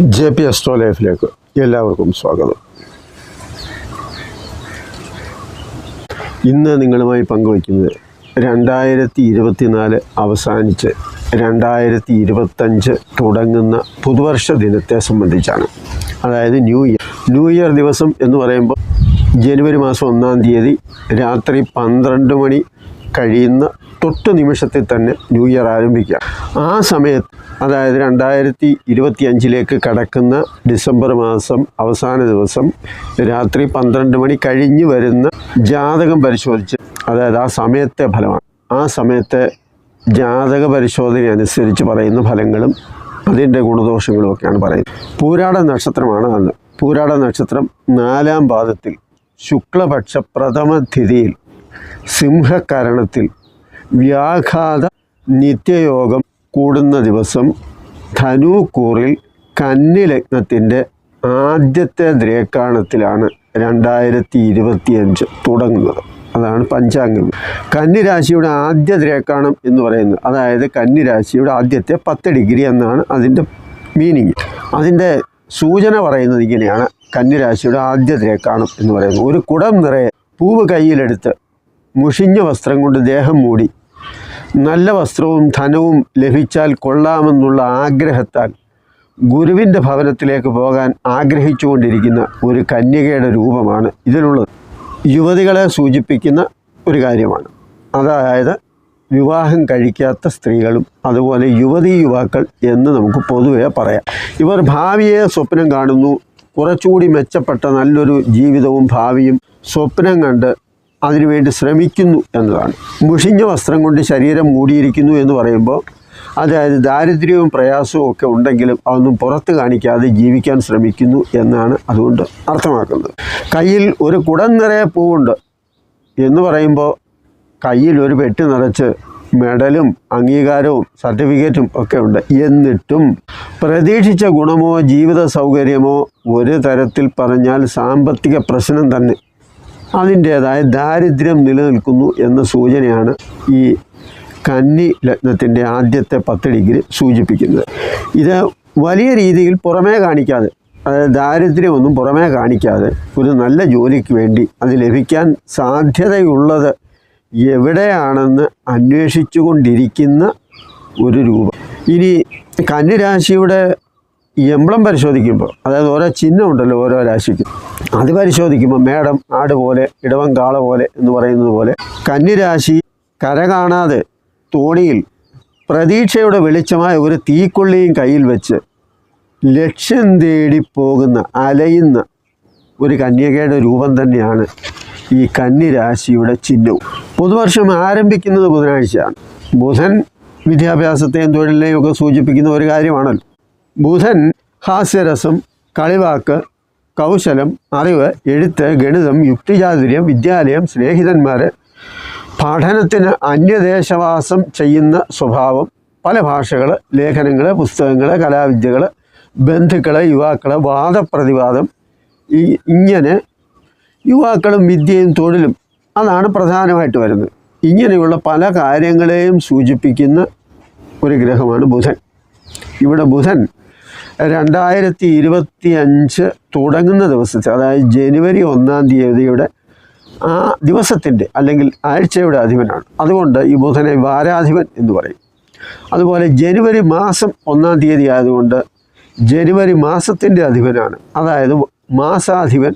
J P എസ്ട്രോ ലൈഫിലേക്ക് എല്ലാവർക്കും സ്വാഗതം. ഇന്ന് നിങ്ങളുമായി പങ്കുവയ്ക്കുന്നത് രണ്ടായിരത്തി ഇരുപത്തിനാല് അവസാനിച്ച് രണ്ടായിരത്തി ഇരുപത്തഞ്ച് തുടങ്ങുന്ന പുതുവർഷ ദിനത്തെ സംബന്ധിച്ചാണ്. അതായത് ന്യൂ ഇയർ. ന്യൂ ഇയർ ദിവസം എന്ന് പറയുമ്പോൾ ജനുവരി മാസം ഒന്നാം തീയതി രാത്രി പന്ത്രണ്ട് മണി കഴിയുന്ന തൊട്ട് നിമിഷത്തിൽ തന്നെ ന്യൂ ഇയർ ആരംഭിക്കുക. ആ സമയത്ത് അതായത് രണ്ടായിരത്തി ഇരുപത്തി അഞ്ചിലേക്ക് കടക്കുന്ന ഡിസംബർ മാസം അവസാന ദിവസം രാത്രി പന്ത്രണ്ട് മണി കഴിഞ്ഞ് വരുന്ന ജാതകം പരിശോധിച്ച് അതായത് ആ സമയത്തെ ഫലമാണ്. ആ സമയത്തെ ജാതക പരിശോധന അനുസരിച്ച് പറയുന്ന ഫലങ്ങളും അതിന്റെ ഗുണദോഷങ്ങളും ഒക്കെയാണ് പറയുന്നത്. പൂരാട നക്ഷത്രമാണ് അന്ന്. പൂരാട നക്ഷത്രം നാലാം പാദത്തിൽ ശുക്ലപക്ഷ പ്രഥമ തിഥിയിൽ സിംഹകരണത്തിൽ വ്യാഘാത നിത്യയോഗം കൂടുന്ന ദിവസം ധനുക്കൂറിൽ കന്നിലഗ്നത്തിന്റെ ആദ്യത്തെ ദ്രേക്കാണത്തിലാണ് രണ്ടായിരത്തി ഇരുപത്തിയഞ്ച് തുടങ്ങുന്നത്. അതാണ് പഞ്ചാംഗം. കന്നിരാശിയുടെ ആദ്യ ദ്രേക്കാണം എന്ന് പറയുന്നത് അതായത് കന്നിരാശിയുടെ ആദ്യത്തെ പത്ത് ഡിഗ്രി എന്നാണ് അതിന്റെ മീനിങ്. അതിന്റെ സൂചന പറയുന്നത് ഇങ്ങനെയാണ് കന്നിരാശിയുടെ ആദ്യ ദ്രേക്കാണം എന്ന് പറയുന്നത്. ഒരു കുടം നിറയെ പൂവ് കയ്യിലെടുത്ത് മുഷിഞ്ഞ വസ്ത്രം കൊണ്ട് ദേഹം മൂടി നല്ല വസ്ത്രവും ധനവും ലഭിച്ചാൽ കൊള്ളാമെന്നുള്ള ആഗ്രഹത്താൽ ഗുരുവിന്റെ ഭവനത്തിലേക്ക് പോകാൻ ആഗ്രഹിച്ചുകൊണ്ടിരിക്കുന്ന ഒരു കന്യകയുടെ രൂപമാണ് ഇതിനുള്ളത് യുവതികളെ സൂചിപ്പിക്കുന്ന ഒരു കാര്യമാണ്. അതായത് വിവാഹം കഴിക്കാത്ത സ്ത്രീകളും അതുപോലെ യുവതി യുവാക്കൾ എന്ന് നമുക്ക് പൊതുവെ പറയാം. ഇവർ ഭാവിയെ സ്വപ്നം കാണുന്നു. കുറച്ചുകൂടി മെച്ചപ്പെട്ട നല്ലൊരു ജീവിതവും ഭാവിയും സ്വപ്നം കണ്ട് അതിനുവേണ്ടി ശ്രമിക്കുന്നു എന്നതാണ്. മുഷിഞ്ഞ വസ്ത്രം കൊണ്ട് ശരീരം മൂടിയിരിക്കുന്നു എന്ന് പറയുമ്പോൾ അതായത് ദാരിദ്ര്യവും പ്രയാസവും ഒക്കെ ഉണ്ടെങ്കിലും അതൊന്നും പുറത്ത് കാണിക്കാതെ ജീവിക്കാൻ ശ്രമിക്കുന്നു എന്നാണ് അതുകൊണ്ട് അർത്ഥമാക്കുന്നത്. കയ്യിൽ ഒരു കുടം നിറയെ പൂവുണ്ട് എന്ന് പറയുമ്പോൾ കയ്യിൽ ഒരു പെട്ടി നിറച്ച് മെഡലും അംഗീകാരവും സർട്ടിഫിക്കറ്റും ഒക്കെ ഉണ്ട്. എന്നിട്ടും പ്രതീക്ഷിച്ച ഗുണമോ ജീവിത സൗകര്യമോ ഒരു തരത്തിൽ പറഞ്ഞാൽ സാമ്പത്തിക പ്രശ്നം തന്നെ അതിന്റേതായ ദാരിദ്ര്യം നിലനിൽക്കുന്നു എന്ന സൂചനയാണ് ഈ കന്നി ലഗ്നത്തിന്റെ ആദ്യത്തെ പത്ത് ഡിഗ്രി സൂചിപ്പിക്കുന്നത്. ഇത് വലിയ രീതിയിൽ പുറമേ കാണിക്കാതെ അതായത് ദാരിദ്ര്യമൊന്നും പുറമേ കാണിക്കാതെ ഒരു നല്ല ജോലിക്ക് വേണ്ടി അത് ലഭിക്കാൻ സാധ്യതയുള്ളത് എവിടെയാണെന്ന് അന്വേഷിച്ചു കൊണ്ടിരിക്കുന്ന ഒരു രൂപം. ഇനി കന്നിരാശിയുടെ എംബ്ലം പരിശോധിക്കുമ്പോൾ അതായത് ഓരോ ചിഹ്നം ഉണ്ടല്ലോ ഓരോ രാശിക്കും അത് പരിശോധിക്കുമ്പോൾ മേടം ആട് പോലെ ഇടവം കാള പോലെ എന്ന് പറയുന്നത് പോലെ കന്നിരാശി കര കാണാതെ തോണിയിൽ പ്രതീക്ഷയുടെ വെളിച്ചമായ ഒരു തീക്കൊള്ളിയും കയ്യിൽ വെച്ച് ലക്ഷ്യം തേടി പോകുന്ന അലയുന്ന ഒരു കന്യകയുടെ രൂപം തന്നെയാണ് ഈ കന്നിരാശിയുടെ ചിഹ്നവും. പുതുവർഷം ആരംഭിക്കുന്നത് ബുധനാഴ്ചയാണ്. ബുധൻ വിദ്യാഭ്യാസത്തെയും തൊഴിലിനെയും ഒക്കെ സൂചിപ്പിക്കുന്ന ഒരു കാര്യമാണല്ലോ. ബുധൻ ഹാസ്യരസം കളിവാക്ക് കൗശലം അറിവ് എഴുത്ത് ഗണിതം യുക്തിചാതുര്യം വിദ്യാലയം സ്നേഹിതന്മാർ പഠനത്തിന് അന്യദേശവാസം ചെയ്യുന്ന സ്വഭാവം പല ഭാഷകൾ ലേഖനങ്ങൾ പുസ്തകങ്ങൾ കലാവിദ്യകൾ ബന്ധുക്കൾ യുവാക്കൾ വാദപ്രതിവാദം ഇങ്ങനെ യുവാക്കളും വിദ്യയും തൊഴിലും അതാണ് പ്രധാനമായിട്ട് വരുന്നത്. ഇങ്ങനെയുള്ള പല കാര്യങ്ങളെയും സൂചിപ്പിക്കുന്ന ഒരു ഗ്രഹമാണ് ബുധൻ. ഇവിടെ ബുധൻ രണ്ടായിരത്തി ഇരുപത്തി അഞ്ച് തുടങ്ങുന്ന ദിവസത്തെ അതായത് ജനുവരി ഒന്നാം തീയതിയുടെ ആ ദിവസത്തിന്റെ അല്ലെങ്കിൽ ആഴ്ചയുടെ അധിപനാണ്. അതുകൊണ്ട് ഈ ബുധനെ വാരാധിപൻ എന്ന് പറയും. അതുപോലെ ജനുവരി മാസം ഒന്നാം തീയതി ആയതുകൊണ്ട് ജനുവരി മാസത്തിന്റെ അധിപനാണ്. അതായത് മാസാധിപൻ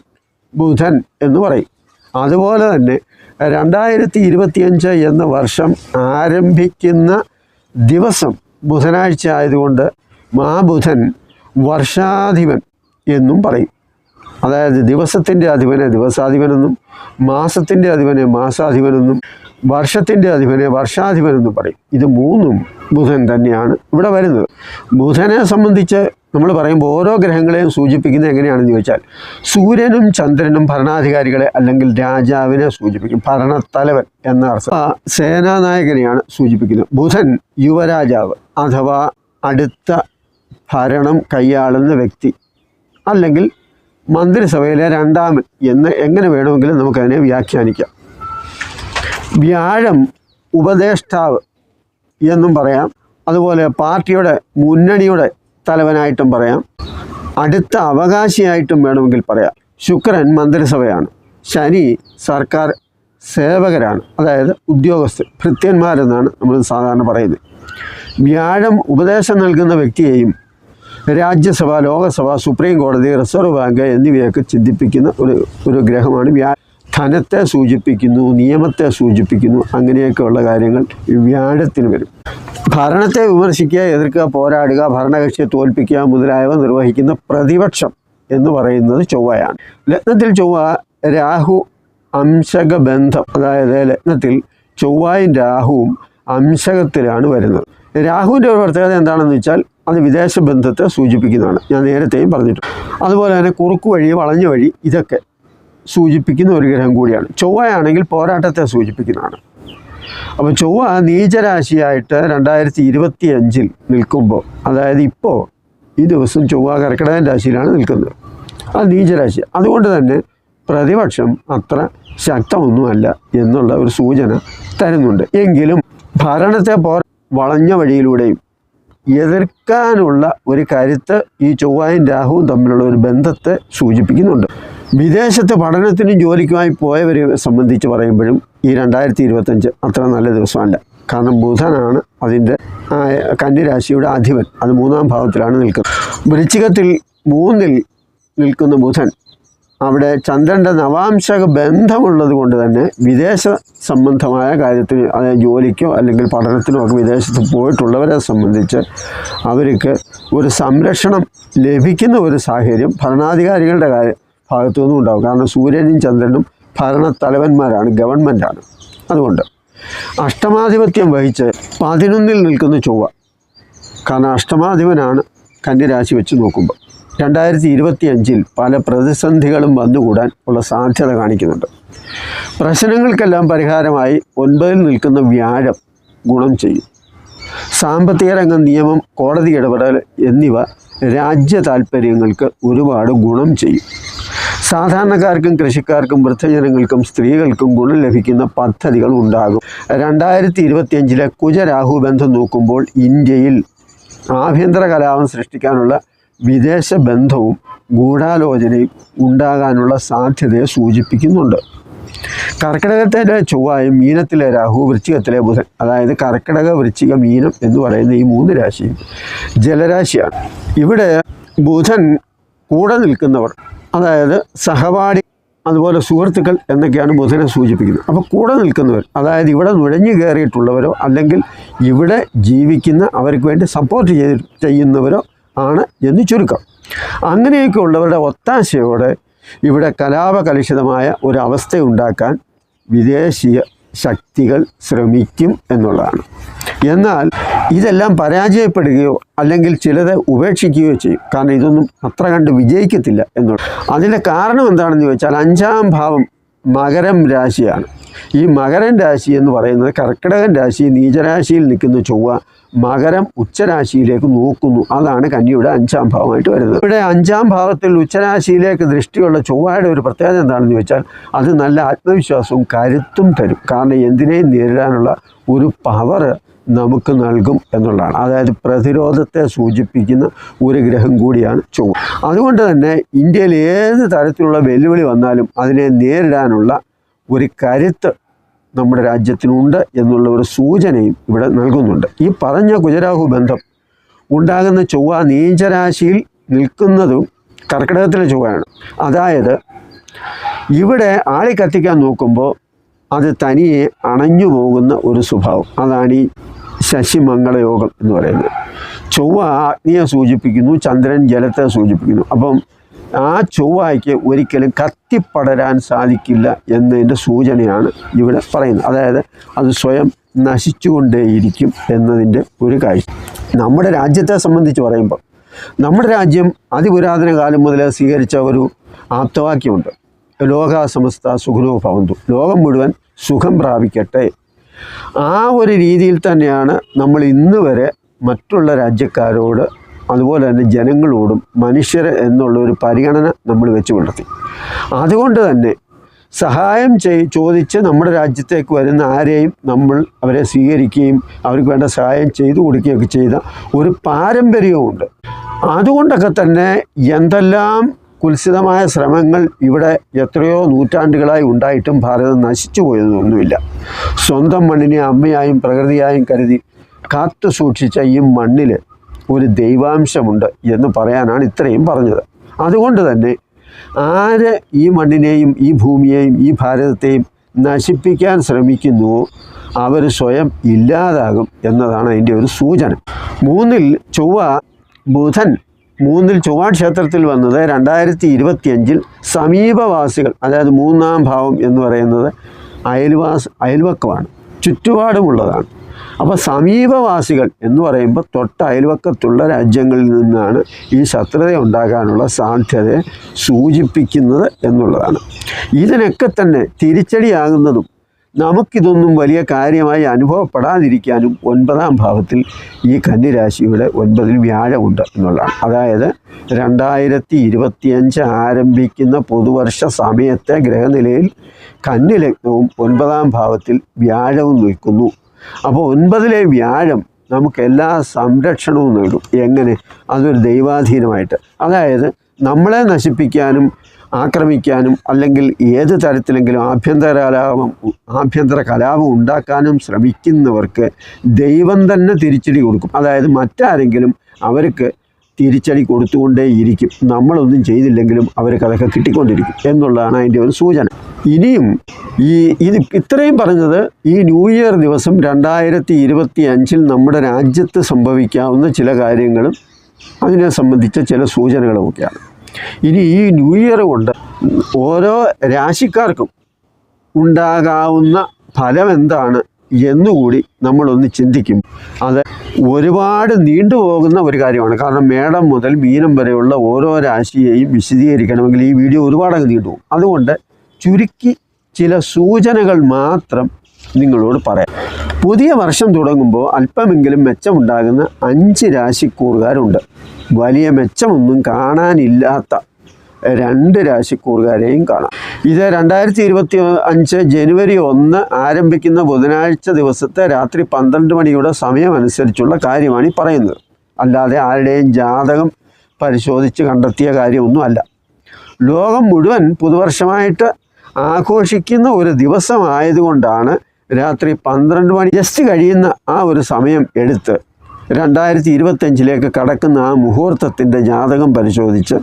ബുധൻ എന്ന് പറയും. അതുപോലെ തന്നെ രണ്ടായിരത്തി ഇരുപത്തിയഞ്ച് എന്ന വർഷം ആരംഭിക്കുന്ന ദിവസം ബുധനാഴ്ച ആയതുകൊണ്ട് മാബുധൻ വർഷാധിപൻ എന്നും പറയും. അതായത് ദിവസത്തിന്റെ അധിപനെ ദിവസാധിപനെന്നും മാസത്തിന്റെ അധിപനെ മാസാധിപനെന്നും വർഷത്തിന്റെ അധിപനെ വർഷാധിപനെന്നും പറയും. ഇത് മൂന്നും ബുധൻ തന്നെയാണ് ഇവിടെ വരുന്നത്. ബുധനെ സംബന്ധിച്ച് നമ്മൾ പറയുമ്പോൾ ഓരോ ഗ്രഹങ്ങളെയും സൂചിപ്പിക്കുന്നത് എങ്ങനെയാണെന്ന് ചോദിച്ചാൽ സൂര്യനും ചന്ദ്രനും ഭരണാധികാരികളെ അല്ലെങ്കിൽ രാജാവിനെ സൂചിപ്പിക്കും. ഭരണത്തലവൻ എന്ന അർത്ഥം. സേനാനായകനെയാണ് സൂചിപ്പിക്കുന്നത്. ബുധൻ യുവരാജാവ് അഥവാ അടുത്ത ഭരണം കൈയാളുന്ന വ്യക്തി. അല്ലെങ്കിൽ മന്ത്രിസഭയിലെ രണ്ടാമൻ എന്ന് എങ്ങനെ വേണമെങ്കിലും നമുക്കതിനെ വ്യാഖ്യാനിക്കാം. വ്യാഴം ഉപദേഷ്ടാവ് എന്നും പറയാം. അതുപോലെ പാർട്ടിയുടെ മുന്നണിയുടെ തലവനായിട്ടും പറയാം. അടുത്ത അവകാശിയായിട്ടും വേണമെങ്കിൽ പറയാം. ശുക്രൻ മന്ത്രിസഭയാണ്. ശനി സർക്കാർ സേവകരാണ്. അതായത് ഉദ്യോഗസ്ഥർ ഭൃത്യന്മാരെന്നാണ് നമ്മൾ സാധാരണ പറയുന്നത്. വ്യാഴം ഉപദേശം നൽകുന്ന വ്യക്തിയെയും രാജ്യസഭ ലോകസഭ സുപ്രീം കോടതി റിസർവ് ബാങ്ക് എന്നിവയൊക്കെ ചിന്തിപ്പിക്കുന്ന ഒരു ഒരു ഗ്രഹമാണ് വ്യാ ധനത്തെ സൂചിപ്പിക്കുന്നു നിയമത്തെ സൂചിപ്പിക്കുന്നു അങ്ങനെയൊക്കെയുള്ള കാര്യങ്ങൾ വ്യാഴത്തിന് വരും. ഭരണത്തെ വിമർശിക്കുക എതിർക്കുക പോരാടുക ഭരണകക്ഷിയെ തോൽപ്പിക്കുക മുതലായവ നിർവഹിക്കുന്ന പ്രതിപക്ഷം എന്ന് പറയുന്നത് ചൊവ്വയാണ്. ലഗ്നത്തിൽ ചൊവ്വ രാഹു അംശക ബന്ധം അതായത് ലഗ്നത്തിൽ ചൊവ്വായും രാഹുവും അംശകത്തിലാണ് വരുന്നത്. രാഹുവിന്റെ ഒരു പ്രത്യേകത എന്താണെന്ന് വെച്ചാൽ അത് വിദേശ ബന്ധത്തെ സൂചിപ്പിക്കുന്നതാണ്. ഞാൻ നേരത്തെയും പറഞ്ഞിട്ടുണ്ട് അതുപോലെ തന്നെ കുറുക്കു വഴി വളഞ്ഞ വഴി ഇതൊക്കെ സൂചിപ്പിക്കുന്ന ഒരു ഗ്രഹം കൂടിയാണ്. ചൊവ്വയാണെങ്കിൽ പോരാട്ടത്തെ സൂചിപ്പിക്കുന്നതാണ്. അപ്പോൾ ചൊവ്വ നീചരാശിയായിട്ട് രണ്ടായിരത്തി ഇരുപത്തി അഞ്ചിൽ നിൽക്കുമ്പോൾ അതായത് ഇപ്പോൾ ഈ ദിവസം ചൊവ്വ കർക്കിടകൻ രാശിയിലാണ് നിൽക്കുന്നത്. അത് നീചരാശി. അതുകൊണ്ട് തന്നെ പ്രതിപക്ഷം അത്ര ശക്തമൊന്നുമല്ല എന്നുള്ള ഒരു സൂചന തരുന്നുണ്ട്. എങ്കിലും ഭരണത്തെ പോ വളഞ്ഞ വഴിയിലൂടെയും എതിർക്കാനുള്ള ഒരു കരുത്ത് ഈ ചൊവ്വായും രാഹുവും തമ്മിലുള്ള ഒരു ബന്ധത്തെ സൂചിപ്പിക്കുന്നുണ്ട്. വിദേശത്ത് പഠനത്തിനും ജോലിക്കുമായി പോയവരെ സംബന്ധിച്ച് പറയുമ്പോഴും ഈ രണ്ടായിരത്തി ഇരുപത്തഞ്ച് അത്ര നല്ല ദിവസമല്ല. കാരണം ബുധനാണ് അതിന്റെ കന്യരാശിയുടെ അധിപൻ. അത് മൂന്നാം ഭാവത്തിലാണ് നിൽക്കുന്നത്. വൃശ്ചികത്തിൽ മൂന്നിൽ നിൽക്കുന്ന ബുധൻ അവിടെ ചന്ദ്രന്റെ നവാംശക ബന്ധമുള്ളത് കൊണ്ട് തന്നെ വിദേശ സംബന്ധമായ കാര്യത്തിന് അതായത് ജോലിക്കോ അല്ലെങ്കിൽ പഠനത്തിനോ ഒക്കെ വിദേശത്ത് പോയിട്ടുള്ളവരെ സംബന്ധിച്ച് അവർക്ക് ഒരു സംരക്ഷണം ലഭിക്കുന്ന ഒരു സാഹചര്യം ഭരണാധികാരികളുടെ ഭാഗത്തു നിന്നും ഉണ്ടാകും കാരണം സൂര്യനും ചന്ദ്രനും ഭരണത്തലവന്മാരാണ് ഗവൺമെന്റാണ്. അതുകൊണ്ട് അഷ്ടമാധിപത്യം വഹിച്ച് പതിനൊന്നിൽ നിൽക്കുന്ന ചൊവ്വ. കാരണം അഷ്ടമാധിപനാണ് കന്യരാശി വെച്ച് നോക്കുമ്പോൾ രണ്ടായിരത്തി ഇരുപത്തി അഞ്ചിൽ പല പ്രതിസന്ധികളും വന്നുകൂടാൻ ഉള്ള സാധ്യത കാണിക്കുന്നുണ്ട്. പ്രശ്നങ്ങൾക്കെല്ലാം പരിഹാരമായി ഒൻപതിൽ നിൽക്കുന്ന വ്യാഴം ഗുണം ചെയ്യും. സാമ്പത്തിക രംഗം നിയമം കോടതി ഇടപെടൽ എന്നിവ രാജ്യ താൽപ്പര്യങ്ങൾക്ക് ഒരുപാട് ഗുണം ചെയ്യും. സാധാരണക്കാർക്കും കൃഷിക്കാർക്കും വൃദ്ധജനങ്ങൾക്കും സ്ത്രീകൾക്കും ഗുണം ലഭിക്കുന്ന പദ്ധതികൾ ഉണ്ടാകും. രണ്ടായിരത്തി ഇരുപത്തിയഞ്ചിലെ കുജരാഹു ബന്ധം നോക്കുമ്പോൾ ഇന്ത്യയിൽ ആഭ്യന്തര കലാപം സൃഷ്ടിക്കാനുള്ള വിദേശ ബന്ധവും ഗൂഢാലോചനയും ഉണ്ടാകാനുള്ള സാധ്യതയെ സൂചിപ്പിക്കുന്നുണ്ട്. കർക്കിടകത്തിലെ ചൊവ്വായും മീനത്തിലെ രാഹു വൃശ്ചികത്തിലെ ബുധൻ അതായത് കർക്കിടക വൃശ്ചിക മീനം എന്ന് പറയുന്ന ഈ മൂന്ന് രാശിയും ജലരാശിയാണ്. ഇവിടെ ബുധൻ കൂടെ നിൽക്കുന്നവർ അതായത് സഹപാഠി അതുപോലെ സുഹൃത്തുക്കൾ എന്നൊക്കെയാണ് ബുധനെ സൂചിപ്പിക്കുന്നത്. അപ്പോൾ കൂടെ നിൽക്കുന്നവർ അതായത് ഇവിടെ നുഴഞ്ഞു കയറിയിട്ടുള്ളവരോ അല്ലെങ്കിൽ ഇവിടെ ജീവിക്കുന്ന അവർക്ക് വേണ്ടി സപ്പോർട്ട് ചെയ്ത് ചെയ്യുന്നവരോ ആണ് എന്ന് ചുരുക്കം. അങ്ങനെയൊക്കെ ഉള്ളവരുടെ ഒത്താശയോടെ ഇവിടെ കലാപകലുഷിതമായ ഒരവസ്ഥ ഉണ്ടാക്കാൻ വിദേശീയ ശക്തികൾ ശ്രമിക്കും എന്നുള്ളതാണ്. എന്നാൽ ഇതെല്ലാം പരാജയപ്പെടുകയോ അല്ലെങ്കിൽ ചിലത് ഉപേക്ഷിക്കുകയോ ചെയ്യും. കാരണം ഇതൊന്നും അത്ര കണ്ട് വിജയിക്കത്തില്ല എന്നുള്ളത്. അതിന്റെ കാരണം എന്താണെന്ന് ചോദിച്ചാൽ അഞ്ചാം ഭാവം മകരം രാശിയാണ്. ഈ മകരൻ രാശി എന്ന് പറയുന്നത് കർക്കിടകൻ രാശി നീചരാശിയിൽ നിൽക്കുന്ന ചൊവ്വ മകരം ഉച്ചരാശിയിലേക്ക് നോക്കുന്നു. അതാണ് കന്യയുടെ അഞ്ചാം ഭാവമായിട്ട് വരുന്നത്. ഇവിടെ അഞ്ചാം ഭാവത്തിൽ ഉച്ചരാശിയിലേക്ക് ദൃഷ്ടിയുള്ള ചൊവ്വയുടെ ഒരു പ്രത്യേകത എന്താണെന്ന് ചോദിച്ചാൽ അത് നല്ല ആത്മവിശ്വാസവും കരുത്തും തരും. കാരണം എന്തിനേയും നേരിടാനുള്ള ഒരു പവർ നമുക്ക് നൽകും എന്നുള്ളതാണ്. അതായത് പ്രതിരോധത്തെ സൂചിപ്പിക്കുന്ന ഒരു ഗ്രഹം കൂടിയാണ് ചൊവ്വ. അതുകൊണ്ട് തന്നെ ഇന്ത്യയിൽ ഏത് തരത്തിലുള്ള വെല്ലുവിളി വന്നാലും അതിനെ നേരിടാനുള്ള ഒരു കരുത്ത് നമ്മുടെ രാജ്യത്തിനുണ്ട് എന്നുള്ള ഒരു സൂചനയും ഇവിടെ നൽകുന്നുണ്ട്. ഈ പറഞ്ഞ കുജരാഹു ബന്ധം ഉണ്ടാകുന്ന ചൊവ്വ നീചരാശിയിൽ നിൽക്കുന്നതും കർക്കിടകത്തിലെ ചൊവ്വയാണ്. അതായത് ഇവിടെ ആളി കത്തിക്കാൻ നോക്കുമ്പോൾ അത് തനിയെ അണഞ്ഞു പോകുന്ന ഒരു സ്വഭാവം. അതാണ് ഈ ശശിമംഗളയോഗം എന്ന് പറയുന്നത്. ചൊവ്വ അഗ്നിയെ സൂചിപ്പിക്കുന്നു ചന്ദ്രൻ ജലത്തെ സൂചിപ്പിക്കുന്നു. അപ്പം ആ ചൊവ്വായ്ക്ക് ഒരിക്കലും കത്തിപ്പടരാൻ സാധിക്കില്ല എന്നതിന്റെ സൂചനയാണ് ഇവിടെ പറയുന്നത്. അതായത് അത് സ്വയം നശിച്ചുകൊണ്ടേയിരിക്കും എന്നതിന്റെ ഒരു കാഴ്ച. നമ്മുടെ രാജ്യത്തെ സംബന്ധിച്ച് പറയുമ്പോൾ നമ്മുടെ രാജ്യം അതിപുരാതന കാലം മുതൽ സ്വീകരിച്ച ഒരു ആപ്തവാക്യമുണ്ട്. ലോക സമസ്ത സുഖനോ ഭവന്തു. ലോകം മുഴുവൻ സുഖം പ്രാപിക്കട്ടെ. ആ ഒരു രീതിയിൽ തന്നെയാണ് നമ്മൾ ഇന്ന് വരെ മറ്റുള്ള രാജ്യക്കാരോട് അതുപോലെ തന്നെ ജനങ്ങളോടും മനുഷ്യർ എന്നുള്ള ഒരു പരിഗണന നമ്മൾ വെച്ചു പുലർത്തി അതുകൊണ്ട് തന്നെ സഹായം ചെയ് ചോദിച്ച് നമ്മുടെ രാജ്യത്തേക്ക് വരുന്ന ആരെയും നമ്മൾ അവരെ സ്വീകരിക്കുകയും അവർക്ക് വേണ്ട സഹായം ചെയ്തു കൊടുക്കുകയൊക്കെ ചെയ്ത ഒരു പാരമ്പര്യവുമുണ്ട്. അതുകൊണ്ടൊക്കെ തന്നെ എന്തെല്ലാം കുൽസിതമായ ശ്രമങ്ങൾ ഇവിടെ എത്രയോ നൂറ്റാണ്ടുകളായി ഉണ്ടായിട്ടും ഭാരതം നശിച്ചു പോയതൊന്നുമില്ല. സ്വന്തം മണ്ണിനെ അമ്മയായും പ്രകൃതിയായും കരുതി കാത്തു സൂക്ഷിച്ച ഈ മണ്ണിൽ ഒരു ദൈവാംശമുണ്ട് എന്ന് പറയാനാണ് ഇത്രയും പറഞ്ഞത്. അതുകൊണ്ട് തന്നെ ആര് ഈ മണ്ണിനെയും ഈ ഭൂമിയെയും ഈ ഭാരതത്തെയും നശിപ്പിക്കാൻ ശ്രമിക്കുന്നുവോ അവർ സ്വയം ഇല്ലാതാകും എന്നതാണ് അതിന്റെ ഒരു സൂചന. മൂന്നിൽ ചൊവ്വ ബുധൻ മൂന്നിൽ ചൊവ്വ ക്ഷേത്രത്തിൽ വന്നത് രണ്ടായിരത്തി ഇരുപത്തിയഞ്ചിൽ സമീപവാസികൾ അതായത് മൂന്നാം ഭാവം എന്ന് പറയുന്നത് അയൽവാസ് അയൽവക്കമാണ് ചുറ്റുപാടുമുള്ളതാണ്. അപ്പോൾ സമീപവാസികൾ എന്ന് പറയുമ്പോൾ തൊട്ട അയൽവക്കത്തുള്ള രാജ്യങ്ങളിൽ നിന്നാണ് ഈ ശത്രുത ഉണ്ടാകാനുള്ള സാധ്യതയെ സൂചിപ്പിക്കുന്നത് എന്നുള്ളതാണ്. ഇതിനൊക്കെ തന്നെ തിരിച്ചടിയാകുന്നതും നമുക്കിതൊന്നും വലിയ കാര്യമായി അനുഭവപ്പെടാതിരിക്കാനും ഒൻപതാം ഭാവത്തിൽ ഈ കന്നിരാശിയുടെ ഒൻപതിൽ വ്യാഴമുണ്ട് എന്നുള്ളതാണ്. അതായത് രണ്ടായിരത്തി ഇരുപത്തിയഞ്ച് ആരംഭിക്കുന്ന പുതുവർഷ സമയത്തെ ഗ്രഹനിലയിൽ കന്നിലഗ്നവും ഒൻപതാം ഭാവത്തിൽ വ്യാഴവും നിൽക്കുന്നു. അപ്പോൾ ഒൻപതിലെ വ്യാഴം നമുക്ക് എല്ലാ സംരക്ഷണവും നേടും. എങ്ങനെ? അതൊരു ദൈവാധീനമായിട്ട്. അതായത് നമ്മളെ നശിപ്പിക്കാനും ആക്രമിക്കാനും അല്ലെങ്കിൽ ഏത് തരത്തിലെങ്കിലും ആഭ്യന്തര കലാപം ആഭ്യന്തര കലാപം ഉണ്ടാക്കാനും ശ്രമിക്കുന്നവർക്ക് ദൈവം തന്നെ തിരിച്ചടി കൊടുക്കും. അതായത് മറ്റാരെങ്കിലും അവർക്ക് തിരിച്ചടി കൊടുത്തുകൊണ്ടേയിരിക്കും. നമ്മളൊന്നും ചെയ്തില്ലെങ്കിലും അവർക്ക് അതൊക്കെ കിട്ടിക്കൊണ്ടിരിക്കും എന്നുള്ളതാണ് അതിന്റെ ഒരു സൂചന. ഇനിയും ഈ ഇത് ഇത്രയും പറഞ്ഞത് ഈ ന്യൂ ഇയർ ദിവസം രണ്ടായിരത്തി ഇരുപത്തി അഞ്ചിൽ നമ്മുടെ രാജ്യത്ത് സംഭവിക്കാവുന്ന ചില കാര്യങ്ങളും അതിനെ സംബന്ധിച്ച ചില സൂചനകളുമൊക്കെയാണ്. ഇനി ഈ ന്യൂ ഇയർ കൊണ്ട് ഓരോ രാശിക്കാർക്കും ഉണ്ടാകാവുന്ന ഫലം എന്താണ് എന്നുകൂടി നമ്മളൊന്ന് ചിന്തിക്കും. അത് ഒരുപാട് നീണ്ടുപോകുന്ന ഒരു കാര്യമാണ്. കാരണം മേടം മുതൽ മീനം വരെയുള്ള ഓരോ രാശിയെയും വിശദീകരിക്കണമെങ്കിൽ ഈ വീഡിയോ ഒരുപാടങ്ങ് നീണ്ടുപോകും. അതുകൊണ്ട് ചുരുക്കി ചില സൂചനകൾ മാത്രം നിങ്ങളോട് പറയാം. പുതിയ വർഷം തുടങ്ങുമ്പോൾ അല്പമെങ്കിലും മെച്ചമുണ്ടാകുന്ന അഞ്ച് രാശിക്കൂറുകാരുണ്ട്. വലിയ മെച്ചമൊന്നും കാണാനില്ലാത്ത രണ്ട് രാശിക്കൂറുകാരെയും കാണാം. ഇത് രണ്ടായിരത്തി ഇരുപത്തി അഞ്ച് ജനുവരി ഒന്ന് ആരംഭിക്കുന്ന ബുധനാഴ്ച ദിവസത്തെ രാത്രി പന്ത്രണ്ട് മണിയുടെ സമയമനുസരിച്ചുള്ള കാര്യമാണ് ഈ പറയുന്നത്. അല്ലാതെ ആരുടെയും ജാതകം പരിശോധിച്ച് കണ്ടെത്തിയ കാര്യമൊന്നുമല്ല. ലോകം മുഴുവൻ പുതുവർഷമായിട്ട് ആഘോഷിക്കുന്ന ഒരു ദിവസമായതുകൊണ്ടാണ് രാത്രി പന്ത്രണ്ട് മണി ജസ്റ്റ് കഴിയുന്ന ആ ഒരു സമയം എടുത്ത് രണ്ടായിരത്തി ഇരുപത്തഞ്ചിലേക്ക് കടക്കുന്ന ആ മുഹൂർത്തത്തിന്റെ ജാതകം പരിശോധിച്ച്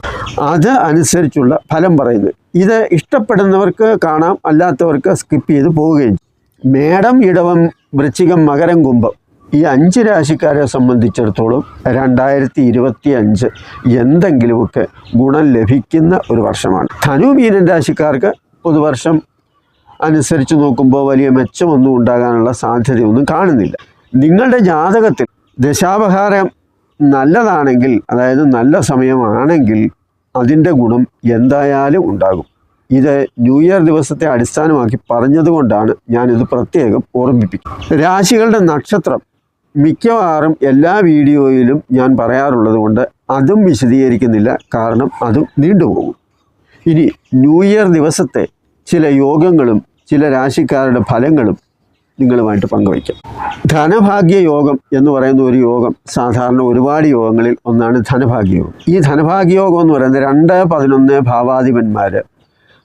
അത് അനുസരിച്ചുള്ള ഫലം പറയുന്നത് ഇത് ഇഷ്ടപ്പെടുന്നവർക്ക് കാണാം അല്ലാത്തവർക്ക് സ്കിപ്പ് ചെയ്ത് പോവുകയും മേടം ഇടവം വൃശ്ചികം മകരം കുംഭം ഈ അഞ്ച് രാശിക്കാരെ സംബന്ധിച്ചിടത്തോളം രണ്ടായിരത്തി ഇരുപത്തി അഞ്ച് എന്തെങ്കിലുമൊക്കെ ഗുണം ലഭിക്കുന്ന ഒരു വർഷമാണ്. ധനു മീനൻ രാശിക്കാർക്ക് പുതുവർഷം അനുസരിച്ച് നോക്കുമ്പോൾ വലിയ മെച്ചമൊന്നും ഉണ്ടാകാനുള്ള സാധ്യതയൊന്നും കാണുന്നില്ല. നിങ്ങളുടെ ജാതകത്തിൽ ദശാപഹാരം നല്ലതാണെങ്കിൽ അതായത് നല്ല സമയമാണെങ്കിൽ അതിന്റെ ഗുണം എന്തായാലും ഉണ്ടാകും. ഇത് ന്യൂ ഇയർ ദിവസത്തെ അടിസ്ഥാനമാക്കി പറഞ്ഞതുകൊണ്ടാണ് ഞാനിത് പ്രത്യേകം ഓർമ്മിപ്പിക്കും രാശികളുടെ നക്ഷത്രം മിക്കവാറും എല്ലാ വീഡിയോയിലും ഞാൻ പറയാറുള്ളത് കൊണ്ട് അതും വിശദീകരിക്കുന്നില്ല. കാരണം അതും നീണ്ടുപോകും. ഇനി ന്യൂ ഇയർ ദിവസത്തെ ചില യോഗങ്ങളും ചില രാശിക്കാരുടെ ഫലങ്ങളും നിങ്ങളുമായിട്ട് പങ്കുവയ്ക്കാം. ധനഭാഗ്യ യോഗം എന്ന് പറയുന്ന ഒരു യോഗം സാധാരണ ഒരുപാട് യോഗങ്ങളിൽ ഒന്നാണ് ധനഭാഗ്യ യോഗം. ഈ ധനഭാഗ്യ യോഗം എന്ന് പറയുന്നത് രണ്ട് പതിനൊന്ന് ഭാവാധിപന്മാർ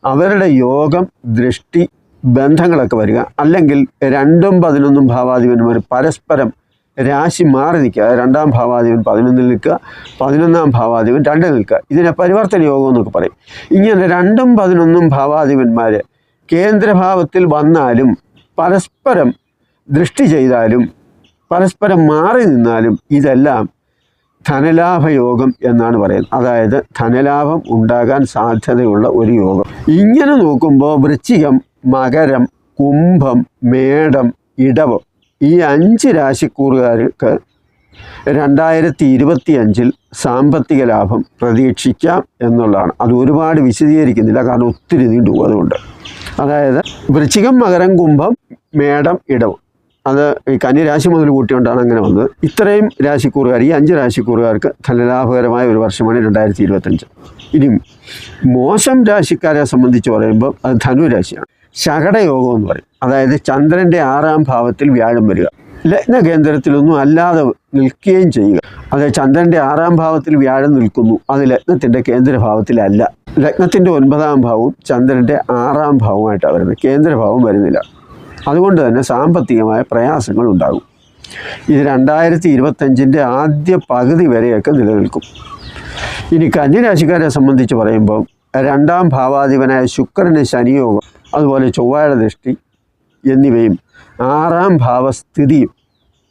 അവരുടെ യോഗം ദൃഷ്ടി ബന്ധങ്ങളൊക്കെ വരിക. അല്ലെങ്കിൽ രണ്ടും പതിനൊന്നും ഭാവാധിപന്മാർ പരസ്പരം രാശി മാറി നിൽക്കുക. രണ്ടാം ഭാവാധിപൻ പതിനൊന്നിൽ നിൽക്കുക പതിനൊന്നാം ഭാവാധിപൻ രണ്ടിൽ നിൽക്കുക. ഇതിനെ പരിവർത്തന യോഗം എന്നൊക്കെ പറയും. ഇങ്ങനെ രണ്ടും പതിനൊന്നും ഭാവാധിപന്മാർ കേന്ദ്രഭാവത്തിൽ വന്നാലും പരസ്പരം ദൃഷ്ടി ചെയ്താലും പരസ്പരം മാറി നിന്നാലും ഇതെല്ലാം ധനലാഭയോഗം എന്നാണ് പറയുന്നത്. അതായത് ധനലാഭം ഉണ്ടാകാൻ സാധ്യതയുള്ള ഒരു യോഗം. ഇങ്ങനെ നോക്കുമ്പോൾ വൃശ്ചികം മകരം കുംഭം മേടം ഇടവം ഈ അഞ്ച് രാശിക്കൂറുകാർക്ക് രണ്ടായിരത്തി ഇരുപത്തി അഞ്ചിൽ സാമ്പത്തിക ലാഭം പ്രതീക്ഷിക്കാം എന്നുള്ളതാണ്. അത് ഒരുപാട് വിശദീകരിക്കുന്നില്ല കാരണം ഒത്തിരി നീണ്ടു അതുകൊണ്ട്. അതായത് വൃശ്ചികം മകരം കുംഭം മേടം ഇടവ്. അത് ഈ കന്യരാശി മുതൽ കൂട്ടിയോണ്ടാണ് അങ്ങനെ വന്നത്. ഇത്രയും രാശിക്കൂറുകാർ ഈ അഞ്ച് രാശിക്കൂറുകാർക്ക് ധനലാഭകരമായ ഒരു വർഷമാണ് രണ്ടായിരത്തി ഇരുപത്തഞ്ച് ഇനിയും മോശം രാശിക്കാരെ സംബന്ധിച്ച് പറയുമ്പോൾ അത് ധനുരാശിയാണ്. ശകടയോഗം എന്ന് പറയും. അതായത് ചന്ദ്രന്റെ ആറാം ഭാവത്തിൽ വ്യാഴം വരിക. ലഗ്ന കേന്ദ്രത്തിലൊന്നും അല്ലാതെ നിൽക്കുകയും ചെയ്യുക. അത് ചന്ദ്രന്റെ ആറാം ഭാവത്തിൽ വ്യാഴം നിൽക്കുന്നു. അത് ലഗ്നത്തിന്റെ കേന്ദ്രഭാവത്തിലല്ല. ലഗ്നത്തിന്റെ ഒൻപതാം ഭാവവും ചന്ദ്രന്റെ ആറാം ഭാവമായിട്ടാണ് വരുന്നത്. കേന്ദ്രഭാവം വരുന്നില്ല. അതുകൊണ്ട് തന്നെ സാമ്പത്തികമായ പ്രയാസങ്ങൾ ഉണ്ടാകും. ഇത് രണ്ടായിരത്തി ഇരുപത്തഞ്ചിന്റെ ആദ്യ പകുതി വരെയൊക്കെ നിലനിൽക്കും. ഇനി കന്യരാശിക്കാരെ സംബന്ധിച്ച് പറയുമ്പോൾ രണ്ടാം ഭാവാധിപനായ ശുക്രന് ശനിയോഗം അതുപോലെ ചൊവ്വാഴ ദൃഷ്ടി എന്നിവയും ആറാം ഭാവസ്ഥിതിയും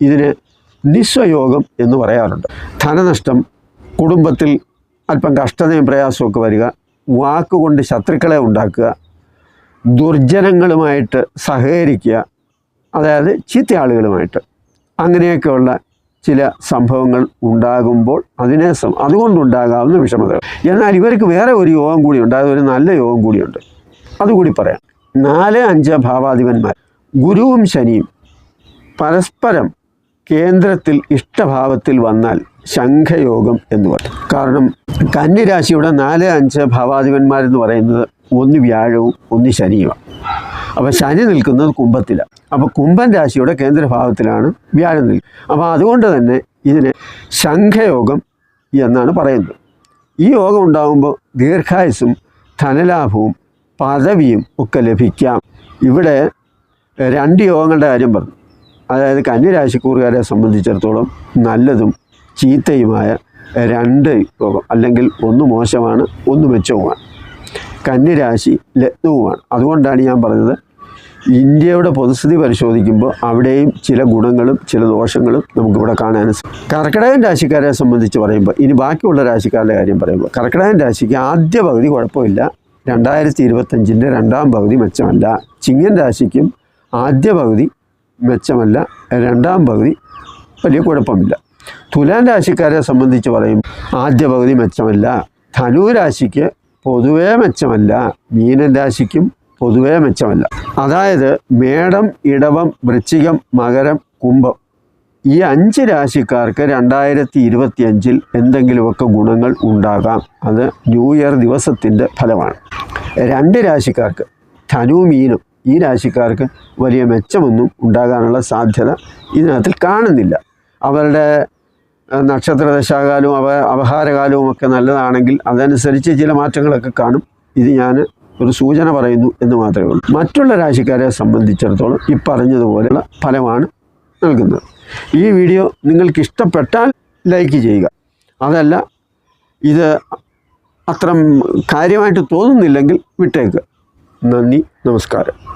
ഇതിന് നിസ്വയോഗം എന്ന് പറയാറുണ്ട്. ധനനഷ്ടം കുടുംബത്തിൽ അല്പം കഷ്ടതയും പ്രയാസമൊക്കെ വരിക വാക്കുകൊണ്ട് ശത്രുക്കളെ ഉണ്ടാക്കുക ദുർജനങ്ങളുമായിട്ട് സഹകരിക്കുക അതായത് ചീത്ത ആളുകളുമായിട്ട് അങ്ങനെയൊക്കെയുള്ള ചില സംഭവങ്ങൾ ഉണ്ടാകുമ്പോൾ അതിനെ അതുകൊണ്ടുണ്ടാകാവുന്ന വിഷമതകൾ. എന്നാൽ ഇവർക്ക് വേറെ ഒരു യോഗം കൂടിയുണ്ട് അതൊരു നല്ല യോഗം കൂടിയുണ്ട്. അതുകൂടി പറയാം. നാല് അഞ്ച് ഭാവാധിപന്മാർ. ഗുരുവും ശനിയും പരസ്പരം കേന്ദ്രത്തിൽ ഇഷ്ടഭാവത്തിൽ വന്നാൽ ശംഖയോഗം എന്ന് പറയും. കാരണം കന്നിരാശിയുടെ നാല് അഞ്ച് ഭാവാധിപന്മാരെന്ന് പറയുന്നത് ഒന്ന് വ്യാഴവും ഒന്ന് ശനിയുമാണ്. അപ്പോൾ ശനി നിൽക്കുന്നത് കുംഭത്തിലാണ്. അപ്പോൾ കുംഭൻ രാശിയുടെ കേന്ദ്രഭാവത്തിലാണ് വ്യാഴം നിൽക്കുന്നത് അപ്പോൾ അതുകൊണ്ട് തന്നെ ഇതിനെ ശംഖയോഗം എന്നാണ് പറയുന്നത്. ഈ യോഗം ഉണ്ടാകുമ്പോൾ ദീർഘായുസും ധനലാഭവും പദവിയും ഒക്കെ ലഭിക്കാം. ഇവിടെ രണ്ട് യോഗങ്ങളുടെ കാര്യം പറഞ്ഞു. അതായത് കന്യരാശിക്കൂറുകാരെ സംബന്ധിച്ചിടത്തോളം നല്ലതും ചീത്തയുമായ രണ്ട് യോഗം അല്ലെങ്കിൽ ഒന്ന് മോശമാണ് ഒന്ന് മെച്ചവുമാണ്. കന്യരാശി ലഗ്നവുമാണ്. അതുകൊണ്ടാണ് ഞാൻ പറഞ്ഞത് ഇന്ത്യയുടെ പൊതുസ്ഥിതി പരിശോധിക്കുമ്പോൾ അവിടെയും ചില ഗുണങ്ങളും ചില ദോഷങ്ങളും നമുക്കിവിടെ കാണാൻ കർക്കിടകൻ രാശിക്കാരെ സംബന്ധിച്ച് പറയുമ്പോൾ ഇനി ബാക്കിയുള്ള രാശിക്കാരുടെ കാര്യം പറയുമ്പോൾ കർക്കിടകൻ രാശിക്ക് ആദ്യ പകുതി കുഴപ്പമില്ല. രണ്ടായിരത്തി ഇരുപത്തഞ്ചിന്റെ രണ്ടാം പകുതി മെച്ചമല്ല. ചിങ്ങൻ രാശിക്കും ആദ്യ പകുതി മെച്ചമല്ല. രണ്ടാം പകുതി വലിയ കുഴപ്പമില്ല. തുലാൻ രാശിക്കാരെ സംബന്ധിച്ച് പറയും ആദ്യ പകുതി മെച്ചമല്ല. ധനു രാശിക്ക് പൊതുവേ മെച്ചമല്ല. മീനൻ രാശിക്കും പൊതുവേ മെച്ചമല്ല. അതായത് മേടം ഇടവം വൃശ്ചികം മകരം കുംഭം. ഈ അഞ്ച് രാശിക്കാർക്ക് രണ്ടായിരത്തി ഇരുപത്തി അഞ്ചിൽ എന്തെങ്കിലുമൊക്കെ ഗുണങ്ങൾ ഉണ്ടാകാം. അത് ന്യൂ ഇയർ ദിവസത്തിന്റെ ഫലമാണ്. രണ്ട് രാശിക്കാർക്ക് ധനു മീനും ഈ രാശിക്കാർക്ക് വലിയ മെച്ചമൊന്നും ഉണ്ടാകാനുള്ള സാധ്യത ഇതിനകത്തിൽ കാണുന്നില്ല. അവരുടെ നക്ഷത്ര ദശാകാലവും അവ അവഹാരകാലവും ഒക്കെ നല്ലതാണെങ്കിൽ അതനുസരിച്ച് ചില മാറ്റങ്ങളൊക്കെ കാണും. ഇത് ഞാൻ ഒരു സൂചന പറയുന്നു എന്ന് മാത്രമേ ഉള്ളൂ. മറ്റുള്ള രാശിക്കാരെ സംബന്ധിച്ചിടത്തോളം ഈ പറഞ്ഞതുപോലെയുള്ള ഫലമാണ് നൽകുന്നത്. ഈ വീഡിയോ നിങ്ങൾക്ക് ഇഷ്ടപ്പെട്ടാൽ ലൈക്ക് ചെയ്യുക. അതല്ല ഇത് അത്ര കാര്യമായിട്ട് തോന്നുന്നില്ലെങ്കിൽ വിട്ടേക്കുക നന്ദി നമസ്കാരം.